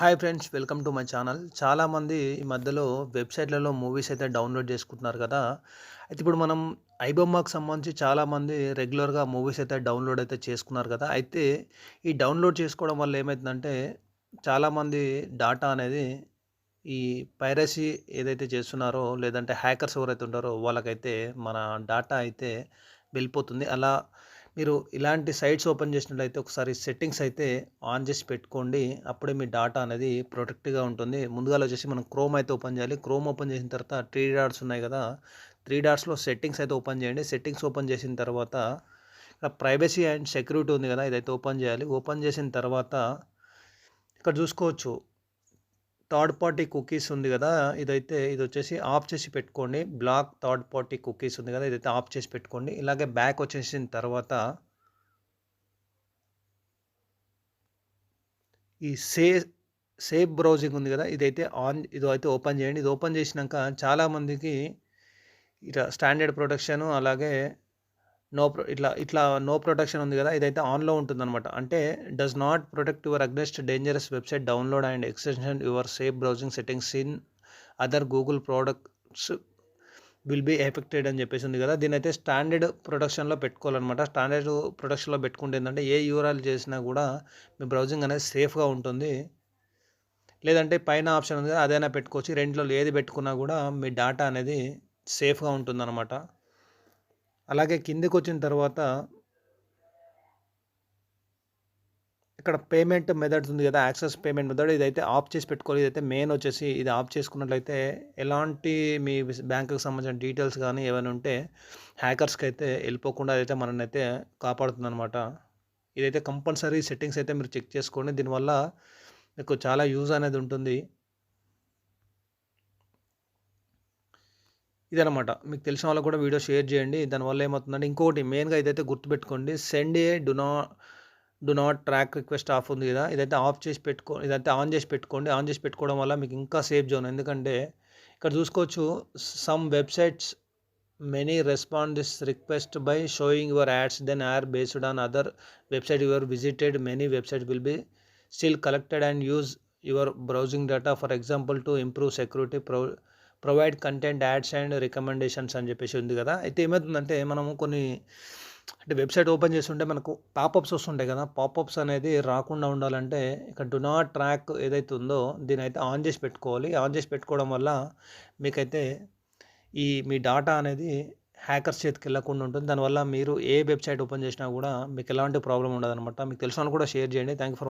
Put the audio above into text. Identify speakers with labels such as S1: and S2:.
S1: Hi friends welcome to my channel చాలామంది ఈ మధ్యలో వెబ్సైట్లలో మూవీస్ అయితే డౌన్లోడ్ చేసుకుంటున్నారు కదా. అయితే ఇప్పుడు మనం ఐబొమ్మకు సంబంధించి చాలామంది రెగ్యులర్గా మూవీస్ అయితే డౌన్లోడ్ అయితే చేసుకున్నారు కదా. అయితే ఈ డౌన్లోడ్ చేసుకోవడం వల్ల ఏమవుతుందంటే చాలామంది డాటా అనేది ఈ పైరసీ ఏదైతే చేస్తున్నారో లేదంటే హ్యాకర్స్ ఎవరైతే ఉంటారో వాళ్ళకైతే మన డాటా అయితే వెళ్ళిపోతుంది. అలా మీరు ఇలాంటి సైట్స్ ఓపెన్ చేసినట్లయితే ఒకసారి సెట్టింగ్స్ అయితే ఆన్ చేసి పెట్టుకోండి. అప్పుడే మీ డాటా అనేది ప్రొటెక్ట్గా ఉంటుంది. ముందుగా వచ్చేసి మనం క్రోమ్ అయితే ఓపెన్ చేయాలి. క్రోమ్ ఓపెన్ చేసిన తర్వాత త్రీ డాట్స్ ఉన్నాయి కదా త్రీ డాట్స్లో సెట్టింగ్స్ అయితే ఓపెన్ చేయండి. సెట్టింగ్స్ ఓపెన్ చేసిన తర్వాత ఇక్కడ ప్రైవసీ అండ్ సెక్యూరిటీ ఉంది కదా ఇదైతే ఓపెన్ చేయాలి. ఓపెన్ చేసిన తర్వాత ఇక్కడ చూసుకోవచ్చు. థర్డ్ పార్టీ కుకీస్ ఉంది కదా ఇదైతే ఇది వచ్చేసి ఆఫ్ చేసి పెట్టుకోండి. బ్లాక్ థర్డ్ పార్టీ కుకీస్ ఉంది కదా ఇదైతే ఆఫ్ చేసి పెట్టుకోండి. ఇలాగే బ్యాక్ వచ్చేసిన తర్వాత ఈ సే సేఫ్ బ్రౌజింగ్ ఉంది కదా ఇదైతే ఆన్ ఇది అయితే ఓపెన్ చేయండి. ఇది ఓపెన్ చేసినాక చాలామందికి ఇట్లా స్టాండర్డ్ ప్రొటెక్షన్ అలాగే నో ప్రొ ఇట్లా ఇట్లా నో ప్రొటెక్షన్ ఉంది కదా ఇదైతే ఆన్లో ఉంటుందన్నమాట. అంటే does not protect your against dangerous website download and extension your safe browsing settings in other Google products will be affected అని చెప్పేసి ఉంది కదా. దీని అయితే స్టాండర్డ్ ప్రొడక్షన్లో పెట్టుకోవాలన్నమాట. స్టాండర్డ్ ప్రొడక్షన్లో పెట్టుకుంటే ఏంటంటే ఏ యూఆర్ఎల్ చేసినా కూడా మీ బ్రౌజింగ్ అనేది సేఫ్గా ఉంటుంది. లేదంటే పైన ఆప్షన్ ఉంది కదా అదైనా పెట్టుకోవచ్చు. రెంట్లో ఏది పెట్టుకున్నా కూడా మీ డేటా అనేది సేఫ్గా ఉంటుందన్నమాట. అలాగే కిందికి వచ్చిన తర్వాత ఇక్కడ పేమెంట్ మెథడ్స్ ఉంది కదా యాక్సెస్ పేమెంట్ మెథడ్ ఇదైతే ఆఫ్ చేసి పెట్టుకోవాలి. ఇదైతే మెయిన్ వచ్చేసి ఇది ఆఫ్ చేసుకున్నట్లయితే ఎలాంటి మీ బ్యాంకుకి సంబంధించిన డీటెయిల్స్ కానీ ఏమైనా ఉంటే హ్యాకర్స్కి అయితే వెళ్ళిపోకుండా అయితే మనల్ని అయితే కాపాడుతుంది అనమాట ఇదైతే కంపల్సరీ సెట్టింగ్స్ అయితే మీరు చెక్ చేసుకోండి. దీనివల్ల మీకు చాలా యూజ్ అనేది ఉంటుంది. ఇదనమాట మీకు తెలిసిన వాళ్ళకు కూడా వీడియో షేర్ చేయండి. దానివల్ల ఏమవుతుందంటే ఇంకోటి మెయిన్గా ఇదైతే గుర్తుపెట్టుకోండి. Send a do not do not track request off ఉంది కదా. ఇదైతే ఆఫ్ చేసి పెట్టుకో ఇదైతే ఆన్ చేసి పెట్టుకోండి. ఆన్ చేసి పెట్టుకోవడం వల్ల మీకు ఇంకా సేఫ్ జోన్. ఎందుకంటే ఇక్కడ చూసుకోవచ్చు some websites many respond this request by showing your ads then are based on other website. Your visited many website will be still collected and use your browsing data. For example to improve security pro provide content ads and recommendations అని చెప్పేసి ఉంది కదా. అయితే ఏమవుతుందంటే మనము కొన్ని అంటే website open చేస్తుంటే మనకు పాపప్స్ వస్తుంటాయి కదా. పాపప్స్ అనేది రాకుండా ఉండాలంటే ఇక్కడ డు నాట్ ట్రాక్ ఏదైతే ఉందో దీని అయితే ఆన్ చేసి పెట్టుకోవాలి. ఆన్ చేసి పెట్టుకోవడం వల్ల మీకైతే ఈ మీ డాటా అనేది హ్యాకర్స్ చేతికి వెళ్ళకుండా ఉంటుంది. దానివల్ల మీరు ఏ వెబ్సైట్ ఓపెన్ చేసినా కూడా మీకు ఎలాంటి ప్రాబ్లం ఉండదు అనమాట మీకు తెలిసిన కూడా షేర్ చేయండి. Thank for